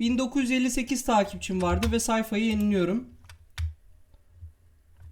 1958 takipçim vardı ve sayfayı yeniliyorum.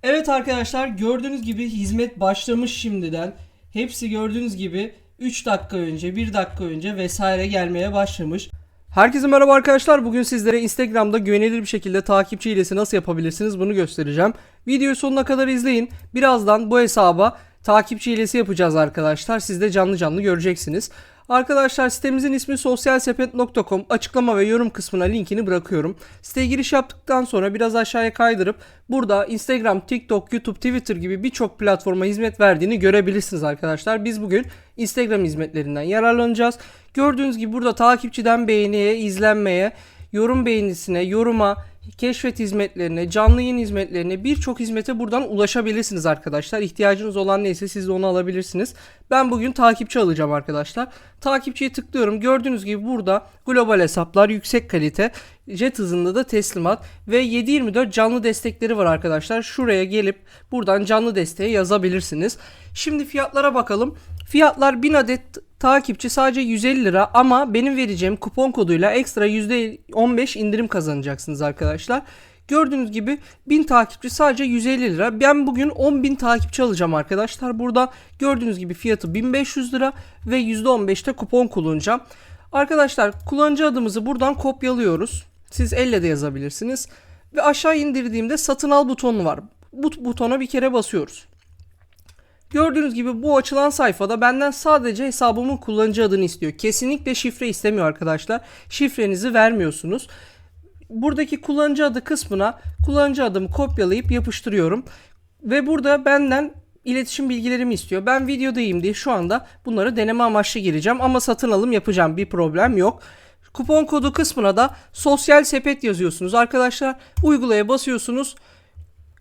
Evet arkadaşlar gördüğünüz gibi hizmet başlamış şimdiden. Hepsi gördüğünüz gibi 3 dakika önce, 1 dakika önce vesaire gelmeye başlamış. Herkese merhaba arkadaşlar. Bugün sizlere Instagram'da güvenilir bir şekilde takipçi hilesi nasıl yapabilirsiniz bunu göstereceğim. Videoyu sonuna kadar izleyin. Birazdan bu hesaba takipçi hilesi yapacağız arkadaşlar. Siz de canlı canlı göreceksiniz. Arkadaşlar sitemizin ismi sosyalsepet.com açıklama ve yorum kısmına linkini bırakıyorum. Siteye giriş yaptıktan sonra biraz aşağıya kaydırıp burada Instagram, TikTok, YouTube, Twitter gibi birçok platforma hizmet verdiğini görebilirsiniz arkadaşlar. Biz bugün Instagram hizmetlerinden yararlanacağız. Gördüğünüz gibi burada takipçiden beğeniye, izlenmeye, yorum beğenisine, yoruma, keşfet hizmetlerine, canlı yayın hizmetlerine birçok hizmete buradan ulaşabilirsiniz arkadaşlar. İhtiyacınız olan neyse siz de onu alabilirsiniz. Ben bugün takipçi alacağım arkadaşlar. Takipçiye tıklıyorum. Gördüğünüz gibi burada global hesaplar, yüksek kalite, jet hızında da teslimat ve 7/24 canlı destekleri var arkadaşlar. Şuraya gelip buradan canlı desteğe yazabilirsiniz. Şimdi fiyatlara bakalım. Fiyatlar 1000 adet takipçi sadece 150 lira ama benim vereceğim kupon koduyla ekstra %15 indirim kazanacaksınız arkadaşlar. Gördüğünüz gibi 1000 takipçi sadece 150 lira. Ben bugün 10.000 takipçi alacağım arkadaşlar. Burada gördüğünüz gibi fiyatı 1500 lira ve %15'te kupon kullanacağım. Arkadaşlar kullanıcı adımızı buradan kopyalıyoruz. Siz elle de yazabilirsiniz. Ve aşağı indirdiğimde satın al butonu var. Bu butona bir kere basıyoruz. Gördüğünüz gibi bu açılan sayfada benden sadece hesabımın kullanıcı adını istiyor. Kesinlikle şifre istemiyor arkadaşlar. Şifrenizi vermiyorsunuz. Buradaki kullanıcı adı kısmına kullanıcı adımı kopyalayıp yapıştırıyorum. Ve burada benden iletişim bilgilerimi istiyor. Ben videodayım diye şu anda bunları deneme amaçlı gireceğim ama satın alım yapacağım. Bir problem yok. Kupon kodu kısmına da sosyal sepet yazıyorsunuz arkadaşlar. Uygulaya basıyorsunuz.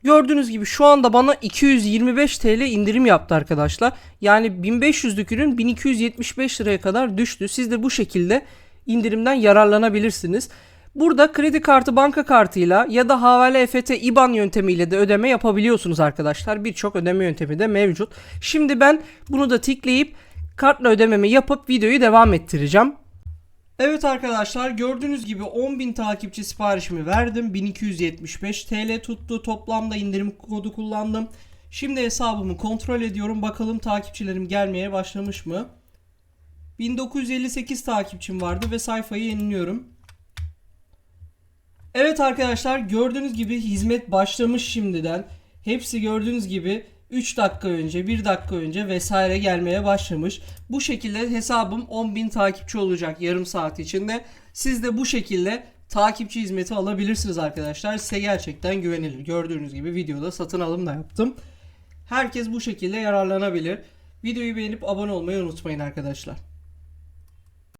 Gördüğünüz gibi şu anda bana 225 TL indirim yaptı arkadaşlar. Yani 1500'lük ürün 1275 liraya kadar düştü. Siz de bu şekilde indirimden yararlanabilirsiniz. Burada kredi kartı banka kartıyla ya da havale EFT IBAN yöntemiyle de ödeme yapabiliyorsunuz arkadaşlar. Birçok ödeme yöntemi de mevcut. Şimdi ben bunu da tıklayıp kartla ödememi yapıp videoyu devam ettireceğim. Evet arkadaşlar gördüğünüz gibi 10.000 takipçi siparişimi verdim. 1275 TL tuttu. Toplamda indirim kodu kullandım. Şimdi hesabımı kontrol ediyorum. Bakalım takipçilerim gelmeye başlamış mı? 1958 takipçim vardı ve sayfayı yeniliyorum. Evet arkadaşlar gördüğünüz gibi hizmet başlamış şimdiden. Hepsi gördüğünüz gibi 3 dakika önce, 1 dakika önce vesaire gelmeye başlamış. Bu şekilde hesabım 10.000 takipçi olacak yarım saat içinde. Siz de bu şekilde takipçi hizmeti alabilirsiniz arkadaşlar. Size gerçekten güvenilir. Gördüğünüz gibi videoda satın alım da yaptım. Herkes bu şekilde yararlanabilir. Videoyu beğenip abone olmayı unutmayın arkadaşlar.